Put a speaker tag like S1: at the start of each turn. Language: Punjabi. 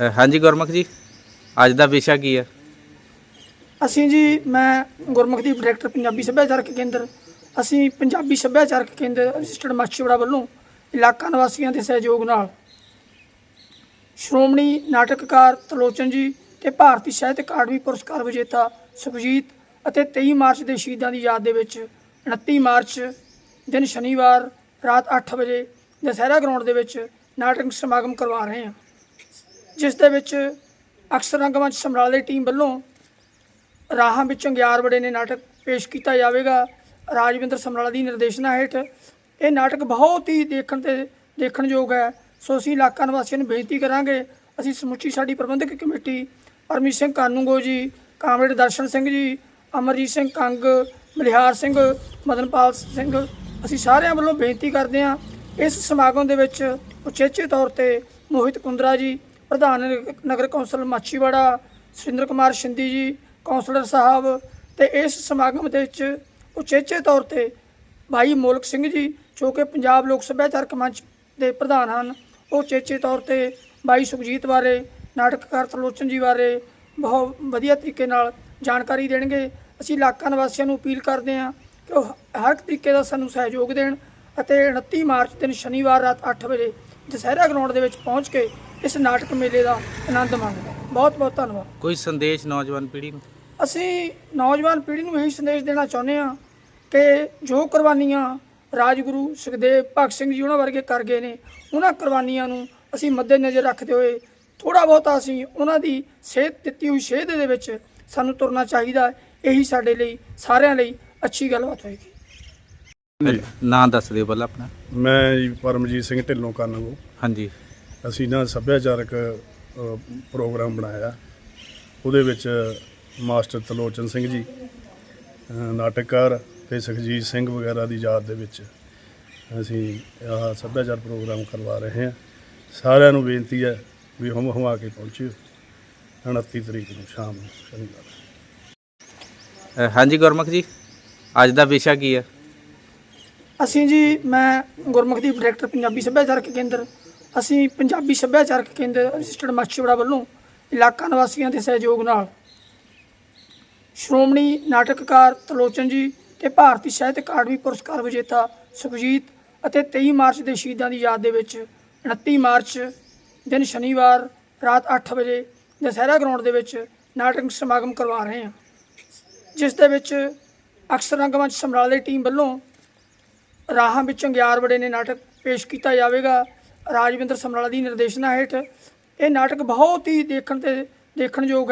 S1: ਅ, ਹਾਂਜੀ ਗੁਰਮੁਖ ਜੀ ਅੱਜ ਦਾ ਵਿਸ਼ਾ ਕੀ ਹੈ?
S2: ਅਸੀਂ ਜੀ ਮੈਂ ਗੁਰਮੁਖਦੀਪ ਡਾਇਰੈਕਟਰ ਪੰਜਾਬੀ ਸੱਭਿਆਚਾਰਕ ਕੇਂਦਰ ਅਸੀਂ ਪੰਜਾਬੀ ਸੱਭਿਆਚਾਰਕ ਕੇਂਦਰ ਅਸਿਸਟੈਂਟ ਮਾਛੀਵਾੜਾ ਵੱਲੋਂ ਇਲਾਕਾ ਨਿਵਾਸੀਆਂ ਦੇ ਸਹਿਯੋਗ ਨਾਲ ਸ਼੍ਰੋਮਣੀ ਨਾਟਕਕਾਰ ਤਲੋਚਨ ਜੀ ਤੇ ਭਾਰਤੀ ਸਾਹਿਤ ਅਕਾਡਮੀ ਪੁਰਸਕਾਰ ਵਿਜੇਤਾ ਸੁਖਜੀਤ ਅਤੇ 23 ਮਾਰਚ ਦੇ ਸ਼ਹੀਦਾਂ ਦੀ ਯਾਦ ਦੇ ਵਿੱਚ 29 ਮਾਰਚ ਦਿਨ ਸ਼ਨੀਵਾਰ ਰਾਤ 8 ਵਜੇ ਦਸਹਿਰਾ ਗਰਾਊਂਡ ਦੇ ਵਿੱਚ ਨਾਟਕ ਸਮਾਗਮ ਕਰਵਾ ਰਹੇ ਹਾਂ। ਜਿਸ ਦੇ ਵਿੱਚ ਅਕਸਰ ਰੰਗਮੰਚ ਸਮਰਾਲੇ ਦੀ ਟੀਮ ਵੱਲੋਂ ਰਾਹਾਂ ਵਿੱਚ ਅੰਗਿਆਰ ਬੜੇ ਨੇ ਨਾਟਕ ਪੇਸ਼ ਕੀਤਾ ਜਾਵੇਗਾ। ਰਾਜਵਿੰਦਰ ਸਮਰਾਲਾ ਦੀ ਨਿਰਦੇਸ਼ਨਾ ਹੇਠ ਇਹ ਨਾਟਕ ਬਹੁਤ ਹੀ ਦੇਖਣ ਤੇ ਦੇਖਣਯੋਗ ਹੈ। ਸੋ ਅਸੀਂ ਇਲਾਕਾ ਨਿਵਾਸੀਆਂ ਨੂੰ ਬੇਨਤੀ ਕਰਾਂਗੇ, ਅਸੀਂ ਸਮੁੱਚੀ ਸਾਡੀ ਪ੍ਰਬੰਧਕ ਕਮੇਟੀ ਪਰਮੀਤ ਸਿੰਘ ਕਾਨੂੰਗੋ ਜੀ, ਕਾਮਰੇਡ ਦਰਸ਼ਨ ਸਿੰਘ ਜੀ, ਅਮਰਜੀਤ ਸਿੰਘ ਕੰਗ, ਮਲਿਹਾਰ ਸਿੰਘ, ਮਦਨਪਾਲ ਸਿੰਘ, ਅਸੀਂ ਸਾਰਿਆਂ ਵੱਲੋਂ ਬੇਨਤੀ ਕਰਦੇ ਹਾਂ, ਇਸ ਸਮਾਗਮ ਦੇ ਵਿੱਚ ਉਚੇਚੇ ਤੌਰ ਤੇ ਮੋਹਿਤ ਕੁੰਦਰਾ ਜੀ ਪ੍ਰਧਾਨ ਨਗਰ ਕੌਂਸਲ ਮਾਛੀਵਾੜਾ, ਸੁਰਿੰਦਰ ਕੁਮਾਰ ਸ਼ਿੰਦੀ ਜੀ, ਕੌਂਸਲਰ ਸਾਹਿਬ ਤੇ ਇਸ ਸਮਾਗਮ ਦੇ ਵਿੱਚ ਉਚੇਚੇ ਤੌਰ ਤੇ ਭਾਈ ਮੋਲਕ ਸਿੰਘ ਜੀ, ਜੋ ਕਿ ਪੰਜਾਬ ਲੋਕ ਸੱਭਿਆਚਾਰਕ ਮੰਚ ਦੇ ਪ੍ਰਧਾਨ ਹਨ ਉਹ ਉਚੇਚੇ ਤੌਰ ਤੇ ਭਾਈ ਸੁਖਜੀਤ ਬਾਰੇ, ਨਾਟਕਕਾਰ ਤਰਲੋਚਨ ਜੀ ਬਾਰੇ ਬਹੁਤ ਵਧੀਆ ਤਰੀਕੇ ਨਾਲ ਜਾਣਕਾਰੀ ਦੇਣਗੇ। ਅਸੀਂ ਇਲਾਕਾ ਨਿਵਾਸੀਆਂ ਨੂੰ ਅਪੀਲ ਕਰਦੇ ਹਾਂ ਕਿ ਉਹ ਹਰ ਇੱਕ ਤਰੀਕੇ ਦਾ ਸਾਨੂੰ ਸਹਿਯੋਗ ਦੇਣ ਅਤੇ 29 ਮਾਰਚ ਦਿਨ ਸ਼ਨੀਵਾਰ ਰਾਤ 8 ਵਜੇ ਦਸਹਿਰਾ ਗਰਾਊਂਡ ਦੇ ਵਿੱਚ ਪਹੁੰਚ ਕੇ ਇਸ ਨਾਟਕ ਮੇਲੇ ਦਾ ਆਨੰਦ ਮਾਣਨ ਬਹੁਤ ਬਹੁਤ ਧੰਨਵਾਦ।
S1: ਕੋਈ ਸੰਦੇਸ਼ ਨੌਜਵਾਨ ਪੀੜ੍ਹੀ ਨੂੰ?
S2: ਅਸੀਂ ਨੌਜਵਾਨ ਪੀੜ੍ਹੀ ਨੂੰ ਇਹੀ ਸੰਦੇਸ਼ ਦੇਣਾ ਚਾਹੁੰਦੇ ਹਾਂ ਕਿ ਜੋ ਕੁਰਬਾਨੀਆਂ ਰਾਜਗੁਰੂ ਸੁਖਦੇਵ ਭਗਤ ਸਿੰਘ ਜੀ ਉਹਨਾਂ ਵਰਗੇ ਕਰ ਗਏ ਨੇ ਉਹਨਾਂ ਕੁਰਬਾਨੀਆਂ ਨੂੰ ਅਸੀਂ ਮੱਦੇਨਜ਼ਰ ਰੱਖਦੇ ਹੋਏ ਥੋੜਾ ਬਹੁਤਾ ਅਸੀਂ ਉਹਨਾਂ ਦੀ ਸੇਧ ਦਿੱਤੀ ਹੋਈ ਸੇਧ ਦੇ ਵਿੱਚ ਸਾਨੂੰ ਤੁਰਨਾ ਚਾਹੀਦਾ ਹੈ। ਇਹੀ ਸਾਡੇ ਲਈ ਸਾਰਿਆਂ ਲਈ ਅੱਛੀ ਗੱਲਬਾਤ ਹੋਏਗੀ।
S1: ਨਾਂ ਦੱਸ ਦਿਓ ਪਹਿਲਾਂ ਆਪਣਾ।
S3: ਮੈਂ ਜੀ ਪਰਮਜੀਤ ਸਿੰਘ ਢਿੱਲੋਂ ਕਾਨਾਗੋ
S1: ਹਾਂਜੀ।
S3: ਅਸੀਂ ਨਾ ਸੱਭਿਆਚਾਰਕ ਪ੍ਰੋਗਰਾਮ ਬਣਾਇਆ। ਉਹਦੇ ਵਿੱਚ ਮਾਸਟਰ ਤਲੋਚਨ ਸਿੰਘ ਜੀ ਨਾਟਕਕਾਰ ਤੇ ਸੁਖਜੀਤ ਸਿੰਘ ਵਗੈਰਾ ਦੀ ਯਾਦ ਦੇ ਵਿੱਚ ਅਸੀਂ ਆਹ ਸੱਭਿਆਚਾਰ ਪ੍ਰੋਗਰਾਮ ਕਰਵਾ ਰਹੇ ਹਾਂ। ਸਾਰਿਆਂ ਨੂੰ ਬੇਨਤੀ ਹੈ ਵੀ ਹਮ ਹਮਾ ਕੇ ਪਹੁੰਚਿਓ। 29 ਤਰੀਕ ਨੂੰ ਸ਼ਾਮ ਨੂੰ ਸ਼ਨੀਵਾਰ।
S1: ਹਾਂਜੀ ਗੁਰਮੁਖ ਜੀ ਅੱਜ ਦਾ ਵਿਸ਼ਾ ਕੀ ਹੈ?
S2: ਅਸੀਂ ਜੀ ਮੈਂ ਗੁਰਮੁਖਦੀਪ ਡਾਇਰੈਕਟਰ ਪੰਜਾਬੀ ਸੱਭਿਆਚਾਰਕ ਕੇਂਦਰ ਅਸੀਂ ਪੰਜਾਬੀ ਸੱਭਿਆਚਾਰਕ ਕੇਂਦਰ ਰਜਿਸਟਰਡ ਮਾਛੀਵਾੜਾ ਵੱਲੋਂ ਇਲਾਕਾ ਨਿਵਾਸੀਆਂ ਦੇ ਸਹਿਯੋਗ ਨਾਲ ਸ਼੍ਰੋਮਣੀ ਨਾਟਕਕਾਰ ਤਲੋਚਨ ਜੀ ਤੇ ਭਾਰਤੀ ਸਾਹਿਤ ਅਕਾਡਮੀ ਪੁਰਸਕਾਰ ਵਿਜੇਤਾ ਸੁਖਜੀਤ ਅਤੇ 23 ਮਾਰਚ ਦੇ ਸ਼ਹੀਦਾਂ ਦੀ ਯਾਦ ਦੇ ਵਿੱਚ 29 ਮਾਰਚ ਦਿਨ ਸ਼ਨੀਵਾਰ ਰਾਤ 8 ਵਜੇ ਦਸਹਿਰਾ ਗਰਾਊਂਡ ਦੇ ਵਿੱਚ ਨਾਟਕ ਸਮਾਗਮ ਕਰਵਾ ਰਹੇ ਹਾਂ। ਜਿਸ ਦੇ ਵਿੱਚ ਅਕਸਰ ਰੰਗਮੰਚ ਸਮਰਾਲੇ ਦੀ ਟੀਮ ਵੱਲੋਂ ਰਾਹਾਂ ਵਿੱਚ ਅੰਗਿਆਰ ਬੜੇ ਨੇ ਨਾਟਕ ਪੇਸ਼ ਕੀਤਾ ਜਾਵੇਗਾ। ਰਾਜਵਿੰਦਰ ਸਮਰਾਲਾ ਦੀ ਨਿਰਦੇਸ਼ਨਾ ਹੇਠ ਇਹ ਨਾਟਕ ਬਹੁਤ ਹੀ ਦੇਖਣ ਤੇ ਦੇਖਣਯੋਗ ਹੈ।